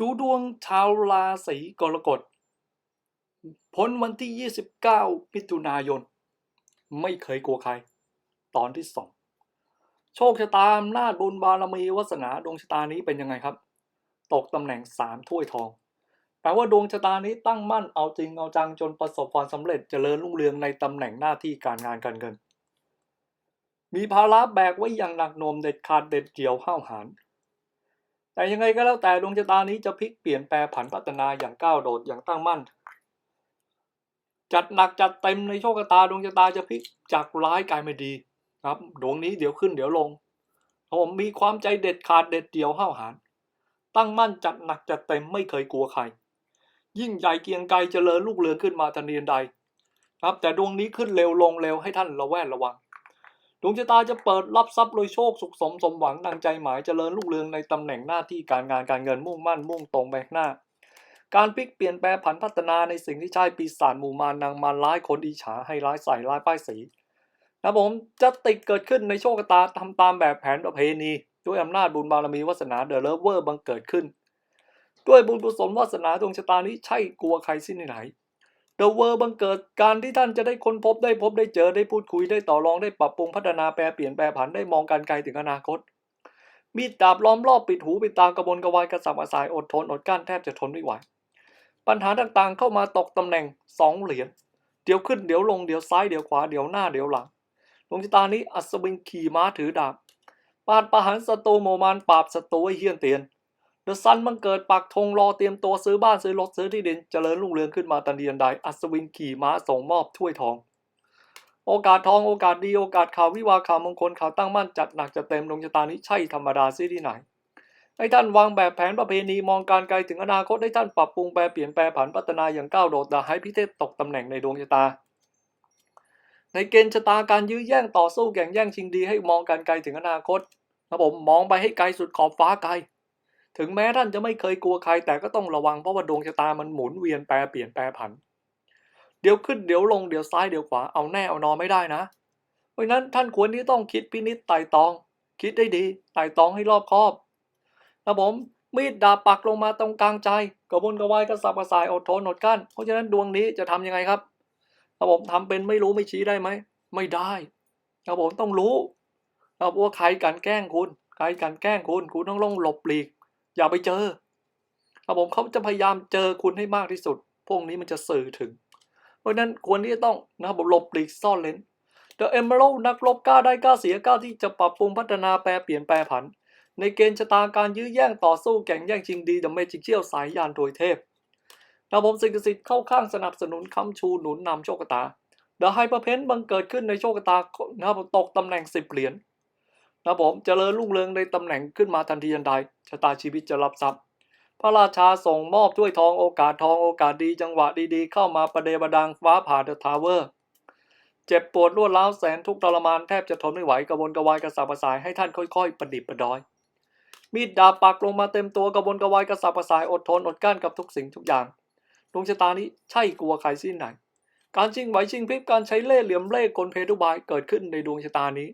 ดูดวงชาวราศีกรกฎพ้นวันที่ 29 มิถุนายน ไม่เคยกลัวใคร ตอนที่สองโชคชะตาอำนาจบุญบารมีวาสนาดวงชะตานี้เป็นยังไงครับ ตกตำแหน่งสามถ้วยทองแปลว่าดวงชะตานี้ตั้งมั่นเอาจริงเอาจังจนประสบความสำเร็จเจริญรุ่งเรืองในตำแหน่งหน้าที่การงานการเงิน มีภาระแบกไว้อย่างหนักหน่วงเด็ดขาดเด็ดเดี่ยวห้าวหาญ แต่ยังไงก็แล้วแต่ดวงชะตานี้จะพลิกเปลี่ยนแปลผันพัฒนาอย่างก้าวโดดอย่างตั้งมั่น จัดหนักจัดเต็มในโชคชะตาดวงชะตาจะพลิกจากร้ายกลายมาดีครับดวงนี้เดี๋ยวขึ้นเดี๋ยวลงผมมีความใจเด็ดขาดเด็ดเดี่ยวห้าวหาญตั้งมั่นจัดหนักจัดเต็มไม่เคยกลัวใคร ยิ่งใหญ่เกียงไกรเจริญลูกเรืองขึ้นมาทันทีทันใด ครับแต่ดวงนี้ขึ้นเร็วลงเร็วให้ท่านระแวดระวัง ดวงชะตาจะเปิดรับทรัพย์โดยโชคสุขสมสมหวังดังใจหมายเจริญรุ่งเรืองในตำแหน่งหน้าที่การงานการเงินมุ่งมั่นมุ่งตรงไปหน้า การพลิกเปลี่ยนแปลงผันพัฒนาในสิ่งที่ใช่ปีศาจหมู่มารนางมารร้ายคนอิจฉาให้ร้ายใส่ร้ายป้ายสีนะผมจะติดเกิดขึ้นในโชคชะตาทำตามแบบแผนประเพณี ด้วยอำนาจบุญบารมีวาสนาเดอะเลเวอร์บังเกิดขึ้น ด้วยบุญกุศลวาสนาดวงชะตานี้ใช่กลัวใครสิ้นไหน เดอะเวอร์บังเกิดการที่ท่านจะได้ค้นพบได้พบได้เจอได้พูดคุยได้ต่อรองได้ปรับปรุงพัฒนาแปรเปลี่ยนแปรผันได้มองการไกลถึงอนาคต มีดดาบล้อมรอบปิดหูปิดตากระบนกระวายกระสับกระส่ายอดทนอดกลั้นแทบจะทนไม่ไหวปัญหาต่างๆเข้ามาตกตำแหน่งสองเหรียญเดี๋ยวขึ้นเดี๋ยวลงเดี๋ยวซ้ายเดี๋ยวขวาเดี๋ยวหน้าเดี๋ยวหลังดวงชะตานี้อัศวินขี่ม้าถือดาบปาดประหารศัตรูโมมานปราบศัตรูให้เฮี้ยนเตียน เดอะซันบังเกิดปักธงรอเตรียมตัวซื้อบ้านซื้อรถซื้อที่ดินเจริญรุ่งเรืองขึ้นมาตันเดียนใด อัศวินขี่ม้าส่งมอบถ้วยทอง โอกาสทองโอกาสดีโอกาสข่าววิวาข่าวมงคลข่าวตั้งมั่นจัดหนักจัดเต็มดวงชะตานี้ใช่ธรรมดาซิที่ไหนให้ท่านวางแบบแผนประเพณีมองการไกลถึงอนาคตให้ท่านปรับปรุงแปรเปลี่ยนแปลผันพัฒนาอย่างก้าวโดดแต่ให้พิเทศตกตำแหน่งในดวงชะตา ในเกณฑ์ชะตาการยื้อแย่งต่อสู้แข่งแย่งชิงดีให้มองการไกลถึงอนาคตนะผมมองไปให้ไกลสุดขอบฟ้าไกล ถึงแม้ท่านจะไม่เคยกลัวใคร แต่ก็ต้องระวังเพราะว่าดวงชะตามันหมุนเวียนแปรเปลี่ยนแปรผัน เดี๋ยวขึ้นเดี๋ยวลงเดี๋ยวซ้ายเดี๋ยวขวาเอาแน่เอานอนไม่ได้นะ เพราะนั้นท่านควรที่ต้องคิดพินิจไต่ตอง คิดได้ดีไต่ตองให้รอบคอบนะผมมีดดาบปักลงมาตรงกลางใจ กระวนกระวายกระสับกระส่ายอดทนอดกั้นเพราะฉะนั้นดวงนี้จะทำยังไงครับนะผมทำเป็นไม่รู้ไม่ชี้ได้ไหมไม่ได้นะผมต้องรู้นะว่าใครกันแกล้งคุณใครกันแกล้งคุณคุณต้องลงหลบหลีก อย่าไปเจอนะผมเขาจะพยายามเจอคุณให้มากที่สุด พวกนี้มันจะสื่อถึง เพราะนั้นควรที่จะต้องนะครับหลบหลีกซ่อนเลน The Emerald นักรบกล้าได้กล้าเสียกล้าที่จะปรับปรุงพัฒนาแปรเปลี่ยนแปรผัน ในเกณฑ์ชะตาการยื้อแย่งต่อสู้แข่งแย่งชิงดี The Magic เชี่ยวสายยานโดยเทพนะผมสิ่งศักดิ์สิทธิ์เข้าข้างสนับสนุนค้ำชูหนุนนำโชคชะตา The Hyper Pen บังเกิดขึ้นในโชคตานะครับตกตำแหน่งสิบเหรียญ นะผมเจริญรุ่งเรืองในตำแหน่งขึ้นมาทันทีทันใดชะตาชีวิตจะรับทรัพย์ พระราชาส่งมอบถ้วยทองโอกาสทองโอกาสดีจังหวะดีๆ เข้ามาประเดประดังฟ้าผ่าเดอะทาวเวอร์ เจ็บปวดรวดร้าวแสนทุกทรมานแทบจะทนไม่ไหวกระวนกระวายกระสับกระส่ายให้ท่านค่อยๆ ประดิษฐ์ประดอย มีดดาบปักลงมาเต็มตัวกระวนกระวายกระสับกระส่ายอดทนอดกลั้นกับทุกสิ่งทุกอย่างดวงชะตานี้ใช่กลัวใครสิ้นไหน การชิงไหวชิงพริบการใช้เล่ห์เหลี่ยมเล่ห์กลเพทุบายเกิดขึ้นในดวงชะตานี้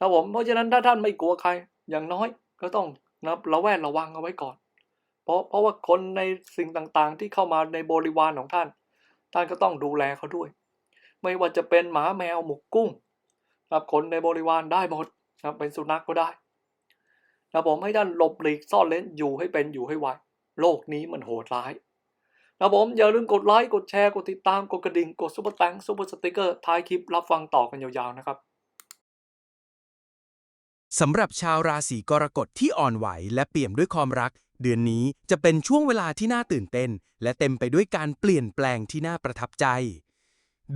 นะผมเพราะฉะนั้นถ้าท่านไม่กลัวใคร อย่างน้อยก็ต้องนะระแวดระวังเอาไว้ก่อน เพราะเพราะว่าคนในสิ่งต่างๆ ที่เข้ามาในบริวารของท่าน ท่านก็ต้องดูแลเขาด้วย ไม่ว่าจะเป็นหมาแมวหมูกุ้งครับคนในบริวารได้หมดครับเป็นสุนัขก็ได้นะผมให้ท่านหลบหลีกซ่อนเล้นอยู่ให้เป็นอยู่ให้ไวโลกนี้มันโหดร้ายนะผมอย่าลืมกดไลค์กดแชร์กดติดตามกดกระดิ่งกดซุปเปอร์แตงซุปเปอร์สติกเกอร์ท้ายคลิปรับฟังต่อกันยาวๆนะครับ สำหรับชาวราศีกรกฎที่อ่อนไหวและเปี่ยมด้วยความรัก เดือนนี้จะเป็นช่วงเวลาที่น่าตื่นเต้น และเต็มไปด้วยการเปลี่ยนแปลงที่น่าประทับใจ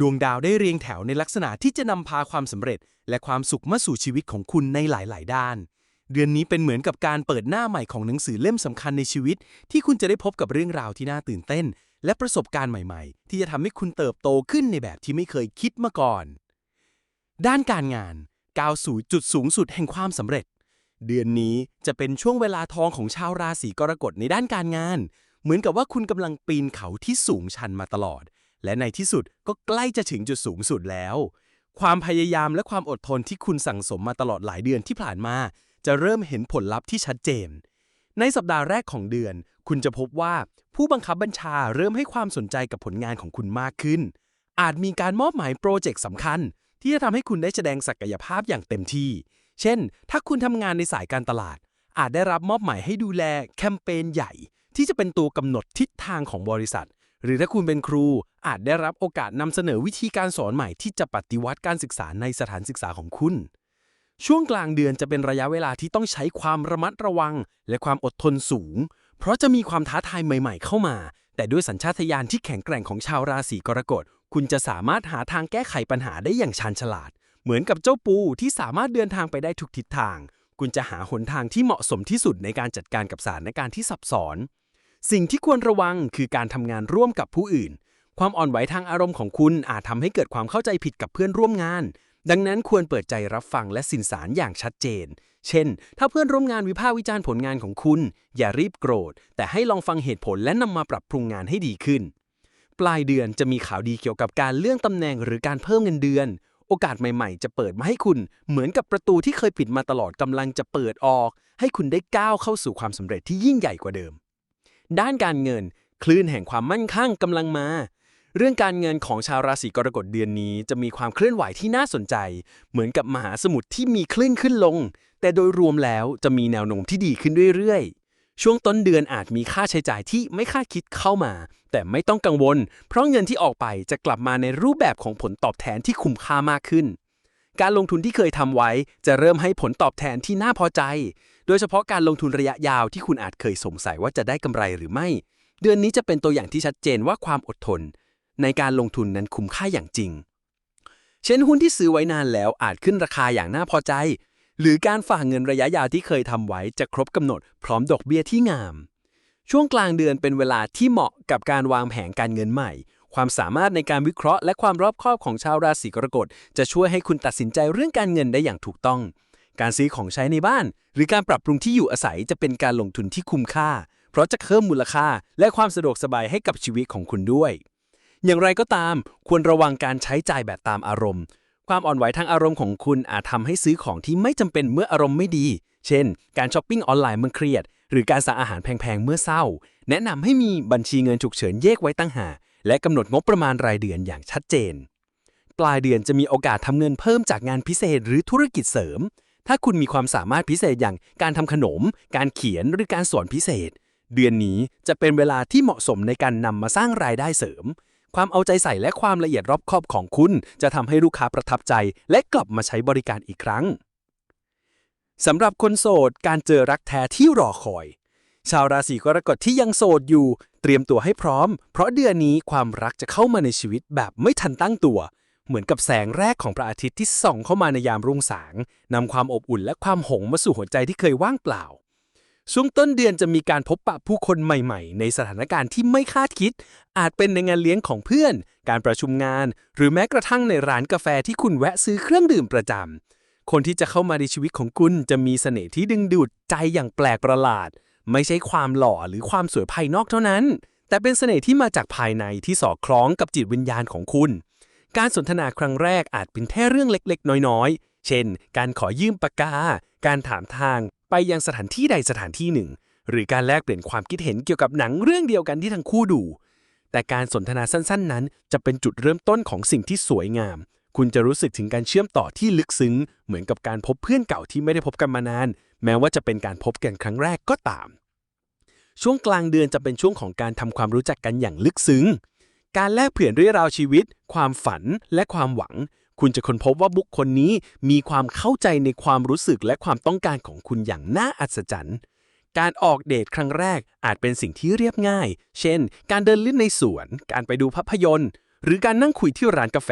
ดวงดาวได้เรียงแถวในลักษณะที่จะนำพาความสำเร็จ และความสุขมาสู่ชีวิตของคุณในหลาย ๆ ด้าน เดือนนี้เป็นเหมือนกับการเปิดหน้าใหม่ของหนังสือเล่มสำคัญในชีวิต ที่คุณจะได้พบกับเรื่องราวที่น่าตื่นเต้น และประสบการณ์ใหม่ ๆ ที่จะทำให้คุณเติบโตขึ้นในแบบที่ไม่เคยคิดมาก่อน ด้านการงาน ก้าวสู่จุดสูงสุดแห่งความสำเร็จ เดือนนี้จะเป็นช่วงเวลาทองของชาวราศีกรกฎในด้านการงาน เหมือนกับว่าคุณกำลังปีนเขาที่สูงชันมาตลอด และในที่สุดก็ใกล้จะถึงจุดสูงสุดแล้ว ความพยายามและความอดทนที่คุณสั่งสมมาตลอดหลายเดือนที่ผ่านมา จะเริ่มเห็นผลลัพธ์ที่ชัดเจน ในสัปดาห์แรกของเดือน คุณจะพบว่าผู้บังคับบัญชาเริ่มให้ความสนใจกับผลงานของคุณมากขึ้น อาจมีการมอบหมายโปรเจกต์สำคัญ ที่จะทำให้คุณได้แสดงศักยภาพอย่างเต็มที่ เช่น ถ้าคุณทำงานในสายการตลาด อาจได้รับมอบหมายให้ดูแลแคมเปญใหญ่ ที่จะเป็นตัวกำหนดทิศทางของบริษัท หรือถ้าคุณเป็นครู อาจได้รับโอกาสนำเสนอวิธีการสอนใหม่ที่จะปฏิวัติการศึกษาในสถานศึกษาของคุณ ช่วงกลางเดือนจะเป็นระยะเวลาที่ต้องใช้ความระมัดระวัง และความอดทนสูง เพราะจะมีความท้าทายใหม่ ๆ เข้ามาแต่ด้วยสัญชาตญาณที่แข็งแกร่งของชาวราศีกรกฎ คุณจะสามารถหาทางแก้ไขปัญหาได้อย่างชาญฉลาด เหมือนกับเจ้าปูที่สามารถเดินทางไปได้ทุกทิศทาง คุณจะหาหนทางที่เหมาะสมที่สุดในการจัดการกับสถานการณ์ที่ซับซ้อน สิ่งที่ควรระวังคือการทำงานร่วมกับผู้อื่น ความอ่อนไหวทางอารมณ์ของคุณอาจทำให้เกิดความเข้าใจผิดกับเพื่อนร่วมงาน ดังนั้นควรเปิดใจรับฟังและสินสารอย่างชัดเจน เช่น ถ้าเพื่อนร่วมงานวิพากษ์วิจารณ์ผลงานของคุณ อย่ารีบโกรธ แต่ให้ลองฟังเหตุผลและนำมาปรับปรุงงานให้ดีขึ้น ปลายเดือนจะมีข่าวดีเกี่ยวกับการเลื่อนตำแหน่งหรือการเพิ่มเงินเดือน โอกาสใหม่ๆ จะเปิดมาให้คุณเหมือนกับประตูที่เคยปิดมาตลอดกำลังจะเปิดออก ให้คุณได้ก้าวเข้าสู่ความสำเร็จที่ยิ่งใหญ่กว่าเดิม ด้านการเงิน คลื่นแห่งความมั่นคงกำลังมา เรื่องการเงินของชาวราศีกรกฎเดือนนี้ จะมีความเคลื่อนไหวที่น่าสนใจ เหมือนกับมหาสมุทรที่มีคลื่นขึ้นลง แต่โดยรวมแล้วจะมีแนวโน้มที่ดีขึ้นเรื่อยๆ ช่วงต้นเดือนอาจมีค่าใช้จ่ายที่ไม่คาดคิดเข้ามา แต่ไม่ต้องกังวล เพราะเงินที่ออกไปจะกลับมาในรูปแบบของผลตอบแทนที่คุ้มค่ามากขึ้น การลงทุนที่เคยทำไว้จะเริ่มให้ผลตอบแทนที่น่าพอใจ โดยเฉพาะการลงทุนระยะยาวที่คุณอาจเคยสงสัยว่าจะได้กำไรหรือไม่ เดือนนี้จะเป็นตัวอย่างที่ชัดเจนว่าความอดทน ในการลงทุนนั้นคุ้มค่าอย่างจริง เช่นหุ้นที่ซื้อไว้นานแล้วอาจขึ้นราคาอย่างน่าพอใจ หรือการฝากเงินระยะยาวที่เคยทำไว้จะครบกำหนดพร้อมดอกเบี้ยที่งาม ช่วงกลางเดือนเป็นเวลาที่เหมาะกับการวางแผนการเงินใหม่ ความสามารถในการวิเคราะห์และความรอบคอบของชาวราศีกรกฎจะช่วยให้คุณตัดสินใจเรื่องการเงินได้อย่างถูกต้อง การซื้อของใช้ในบ้าน หรือการปรับปรุงที่อยู่อาศัยจะเป็นการลงทุนที่คุ้มค่า เพราะจะเพิ่มมูลค่า และความสะดวกสบายให้กับชีวิตของคุณด้วย อย่างไรก็ตาม ควรระวังการใช้จ่ายแบบตามอารมณ์ ความอ่อนไหวทางอารมณ์ของคุณอาจทำให้ซื้อของที่ไม่จำเป็นเมื่ออารมณ์ไม่ดี เช่น การช้อปปิ้งออนไลน์เมื่อเครียด หรือการสั่งอาหารแพงๆ เมื่อเศร้า แนะนำให้มีบัญชีเงินฉุกเฉินแยกไว้ตั้งหากและกำหนดงบประมาณรายเดือนอย่างชัดเจน ปลายเดือนจะมีโอกาสทำเงินเพิ่มจากงานพิเศษหรือธุรกิจเสริม ถ้าคุณมีความสามารถพิเศษอย่างการทำขนม การเขียนหรือการสอนพิเศษ เดือนนี้จะเป็นเวลาที่เหมาะสมในการนำมาสร้างรายได้เสริม ความเอาใจใส่และความละเอียดรอบคอบของคุณ จะทำให้ลูกค้าประทับใจและกลับมาใช้บริการอีกครั้งสำหรับคนโสด การเจอรักแท้ที่รอคอย ชาวราศีกรกฎที่ยังโสดอยู่ เตรียมตัวให้พร้อม เพราะเดือนนี้ความรักจะเข้ามาในชีวิตแบบไม่ทันตั้งตัว เหมือนกับแสงแรกของพระอาทิตย์ที่ส่องเข้ามาในยามรุ่งสางนำความอบอุ่นและความหงมาสู่หัวใจที่เคยว่างเปล่า ช่วงต้นเดือนจะมีการพบปะผู้คนใหม่ๆ ในสถานการณ์ที่ไม่คาดคิด อาจเป็นในงานเลี้ยงของเพื่อน การประชุมงาน หรือแม้กระทั่งในร้านกาแฟที่คุณแวะซื้อเครื่องดื่มประจำ คนที่จะเข้ามาในชีวิตของคุณจะมีเสน่ห์ที่ดึงดูดใจอย่างแปลกประหลาด ไม่ใช่ความหล่อหรือความสวยภายนอกเท่านั้น แต่เป็นเสน่ห์ที่มาจากภายในที่สอดคล้องกับจิตวิญญาณของคุณ การสนทนาครั้งแรกอาจเป็นแค่เรื่องเล็กๆ น้อยๆ เช่น การขอยืมปากกา การถามทาง ไปยังสถานที่ใดสถานที่หนึ่ง หรือการแลกเปลี่ยนความคิดเห็นเกี่ยวกับหนังเรื่องเดียวกันที่ทั้งคู่ดู แต่การสนทนาสั้นๆ นั้นจะเป็นจุดเริ่มต้นของสิ่งที่สวยงาม คุณจะรู้สึกถึงการเชื่อมต่อที่ลึกซึ้ง เหมือนกับการพบเพื่อนเก่าที่ไม่ได้พบกันมานาน แม้ว่าจะเป็นการพบกันครั้งแรกก็ตาม ช่วงกลางเดือนจะเป็นช่วงของการทำความรู้จักกันอย่างลึกซึ้ง การแลกเปลี่ยนเรื่องราวชีวิต ความฝัน และความหวัง คุณจะค้นพบว่าบุคคลนี้มีความเข้าใจในความรู้สึกและความต้องการของคุณอย่างน่าอัศจรรย์การออกเดทครั้งแรกอาจเป็นสิ่งที่เรียบง่าย เช่น การเดินเล่นในสวน การไปดูภาพยนตร์ หรือการนั่งคุยที่ร้านกาแฟ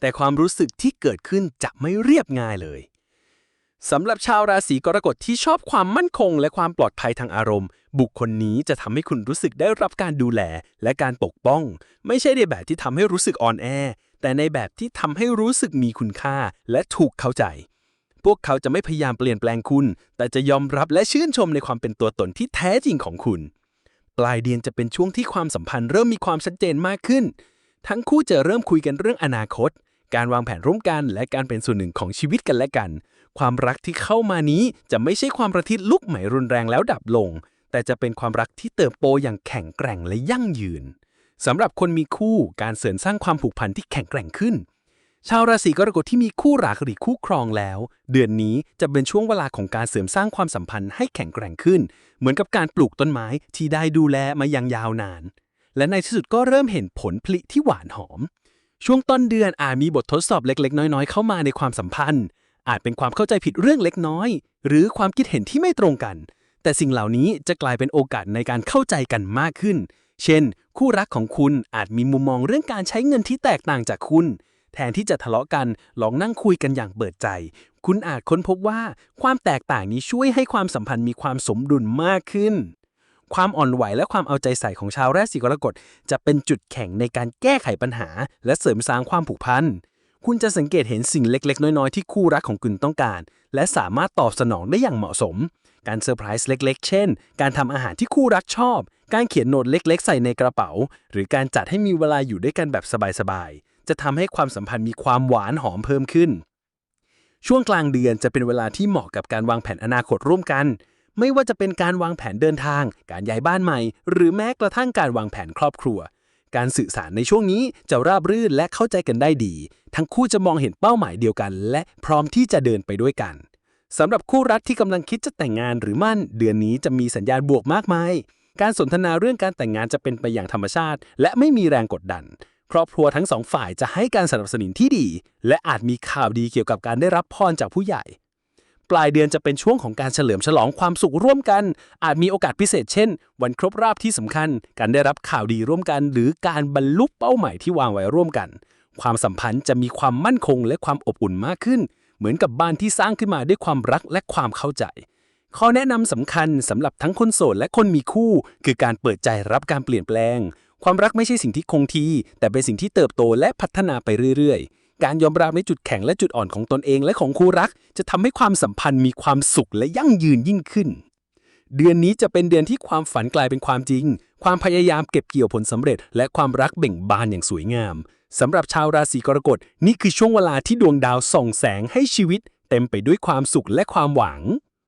แต่ความรู้สึกที่เกิดขึ้นจะไม่เรียบง่ายเลยสำหรับชาวราศีกรกฎที่ชอบความมั่นคง และความปลอดภัยทางอารมณ์ บุคคลนี้จะทำให้คุณรู้สึกได้รับการดูแลและการปกป้อง ไม่ใช่ในแบบที่ทำให้รู้สึกอ่อนแอ แต่ในแบบที่ทำให้รู้สึกมีคุณค่าและถูกเข้าใจ พวกเขาจะไม่พยายามเปลี่ยนแปลงคุณ แต่จะยอมรับและชื่นชมในความเป็นตัวตนที่แท้จริงของคุณ ปลายเดือนจะเป็นช่วงที่ความสัมพันธ์เริ่มมีความชัดเจนมากขึ้น ทั้งคู่จะเริ่มคุยกันเรื่องอนาคต การวางแผนร่วมกัน และการเป็นส่วนหนึ่งของชีวิตกันและกัน ความรักที่เข้ามานี้จะไม่ใช่ความประทิดลุกไหมรุนแรงแล้วดับลง แต่จะเป็นความรักที่เติบโตอย่างแข็งแกร่งและยั่งยืน สำหรับคนมีคู่การเสริมสร้างความผูกพันที่แข็งแกร่งขึ้น ชาวราศีกรกฎที่มีคู่รักหรือคู่ครองแล้ว เดือนนี้จะเป็นช่วงเวลาของการเสริมสร้างความสัมพันธ์ให้แข็งแกร่งขึ้น เหมือนกับการปลูกต้นไม้ที่ได้ดูแลมาอย่างยาวนาน และในที่สุดก็เริ่มเห็นผลผลิที่หวานหอม ช่วงต้นเดือนอาจมีบททดสอบเล็ก ๆ น้อย ๆ เข้ามาในความสัมพันธ์ อาจเป็นความเข้าใจผิดเรื่องเล็กน้อย หรือความคิดเห็นที่ไม่ตรงกัน แต่สิ่งเหล่านี้จะกลายเป็นโอกาสในการเข้าใจกันมากขึ้น เช่น คู่รักของคุณอาจมีมุมมองเรื่องการใช้เงินที่แตกต่างจากคุณ แทนที่จะทะเลาะกันลองนั่งคุยกันอย่างเปิดใจ คุณอาจค้นพบว่าความแตกต่างนี้ช่วยให้ความสัมพันธ์มีความสมดุลมากขึ้น ความอ่อนไหวและความเอาใจใส่ของชาวราศีกรกฎจะเป็นจุดแข็งในการแก้ไขปัญหา และเสริมสร้างความผูกพันคุณจะสังเกตเห็นสิ่งเล็ก ๆ น้อย ๆ ที่คู่รักของคุณต้องการ และสามารถตอบสนองได้อย่างเหมาะสม การเซอร์ไพรส์เล็ก ๆ เช่น การทำอาหารที่คู่รักชอบ การเขียนโน้ตเล็ก ๆ ใส่ในกระเป๋า หรือการจัดให้มีเวลาอยู่ด้วยกันแบบสบายๆ จะทำให้ความสัมพันธ์มีความหวานหอมเพิ่มขึ้น ช่วงกลางเดือนจะเป็นเวลาที่เหมาะกับการวางแผนอนาคตร่วมกัน ไม่ว่าจะเป็นการวางแผนเดินทาง การย้ายบ้านใหม่ หรือแม้กระทั่งการวางแผนครอบครัว การสื่อสารในช่วงนี้จะราบรื่นและเข้าใจกันได้ดี ทั้งคู่จะมองเห็นเป้าหมายเดียวกัน และพร้อมที่จะเดินไปด้วยกันสำหรับคู่รักที่กำลังคิดจะแต่งงานหรือมั่น เดือนนี้จะมีสัญญาณบวกมากมาย การสนทนาเรื่องการแต่งงานจะเป็นไปอย่างธรรมชาติ และไม่มีแรงกดดัน ครอบครัวทั้งสองฝ่ายจะให้การสนับสนุนที่ดี และอาจมีข่าวดีเกี่ยวกับการได้รับพรจากผู้ใหญ่ ปลายเดือนจะเป็นช่วงของการเฉลิมฉลองความสุขร่วมกัน อาจมีโอกาสพิเศษเช่น วันครบรอบที่สำคัญ การได้รับข่าวดีร่วมกัน หรือการบรรลุเป้าหมายที่วางไว้ร่วมกัน ความสัมพันธ์จะมีความมั่นคงและความอบอุ่นมากขึ้น เหมือนกับบ้านที่สร้างขึ้นมาด้วยความรักและความเข้าใจ ข้อแนะนำสำคัญสำหรับทั้งคนโสดและคนมีคู่ คือการเปิดใจรับการเปลี่ยนแปลง ความรักไม่ใช่สิ่งที่คงที่ แต่เป็นสิ่งที่เติบโตและพัฒนาไปเรื่อยๆ การยอมรับในจุดแข็งและจุดอ่อนของตนเองและของคู่รัก จะทำให้ความสัมพันธ์มีความสุขและยั่งยืนยิ่งขึ้น เดือนนี้จะเป็นเดือนที่ความฝันกลายเป็นความจริง ความพยายามเก็บเกี่ยวผลสำเร็จ และความรักเบ่งบานอย่างสวยงามสำหรับชาวราศีกรกฎนี่คือช่วงเวลาที่ดวงดาวส่องแสงให้ชีวิต เต็มไปด้วยความสุขและความหวัง